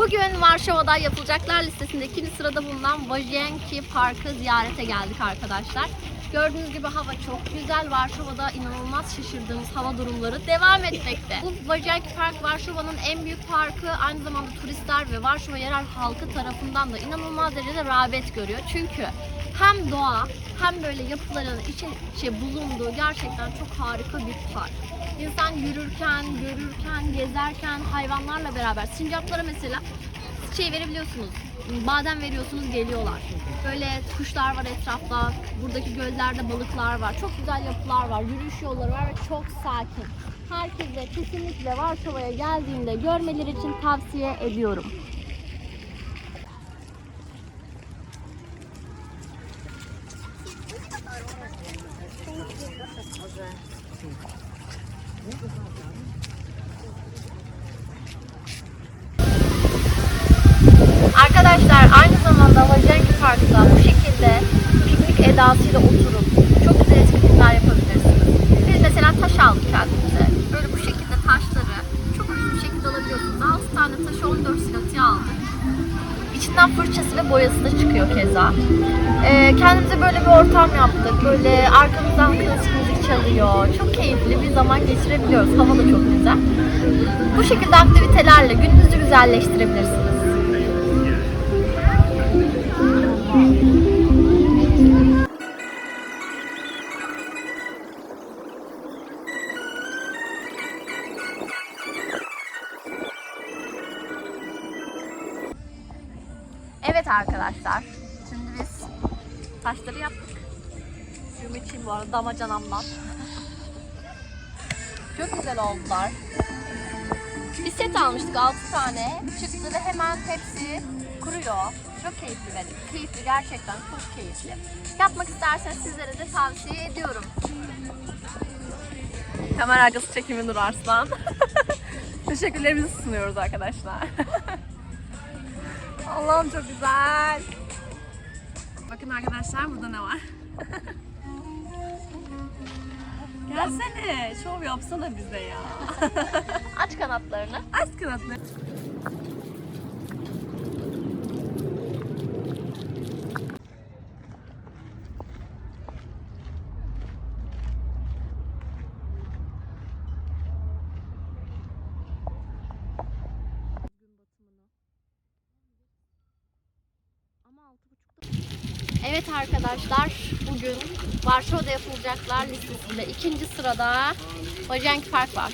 Bugün Varşova'da yapılacaklar listesinde ikinci sırada bulunan Wajenki Park'ı ziyarete geldik arkadaşlar. Gördüğünüz gibi hava çok güzel. Varşova'da inanılmaz şaşırdığımız hava durumları devam etmekte. Bu Wajenki Park Varşova'nın en büyük parkı. Aynı zamanda turistler ve Varşova yerel halkı tarafından da inanılmaz derecede rağbet görüyor. Çünkü hem doğa hem böyle yapıların içe içe bulunduğu gerçekten çok harika bir park. İnsan yürürken, görürken, gezerken hayvanlarla beraber sincaplara mesela şey verebiliyorsunuz. Badem veriyorsunuz geliyorlar. Böyle kuşlar var etrafta. Buradaki göllerde balıklar var. Çok güzel yapılar var. Yürüyüş yolları var ve çok sakin. Herkese kesinlikle Varşova'ya geldiğinde görmeleri için tavsiye ediyorum. Arkadaşlar aynı zamanda Wajenki Park'ta bu şekilde piknik edasıyla oturup çok güzel etkinlikler yapabilirsiniz. Biz mesela taş aldık kendimize. Böyle bu şekilde taşları çok ucuz bir şekilde alabiliyorsunuz. 6 tane taşı 14 silatiye aldık. İçinden fırçası ve boyası da çıkıyor keza. Ee, kendimize böyle bir ortam yaptık. Böyle arkamızdan klasik müzik çalıyor. Çok keyifli bir zaman geçirebiliyoruz. Hava da çok güzel. Bu şekilde aktivitelerle gününüzü güzelleştirebilirsiniz. Evet arkadaşlar. Şimdi biz taşları yaptık. Suyumu içeyim bu arada damacanamdan. Çok güzel oldular. Bir set almıştık 6 tane. Çıktı ve hemen hepsi kuruyor. Çok keyifli benim. Keyifli gerçekten çok keyifli. Yapmak isterseniz sizlere de tavsiye ediyorum. Kamera arkası çekimi Nur Arslan. Teşekkürlerimizi sunuyoruz arkadaşlar. Allah'ım çok güzel. Bakın arkadaşlar burada ne var? Gelsene, şov yapsana bize ya. Aç kanatlarını. Aç kanatları. Evet arkadaşlar bugün Varşova'da yapılacaklar listesinde ikinci sırada Wajenki Park var.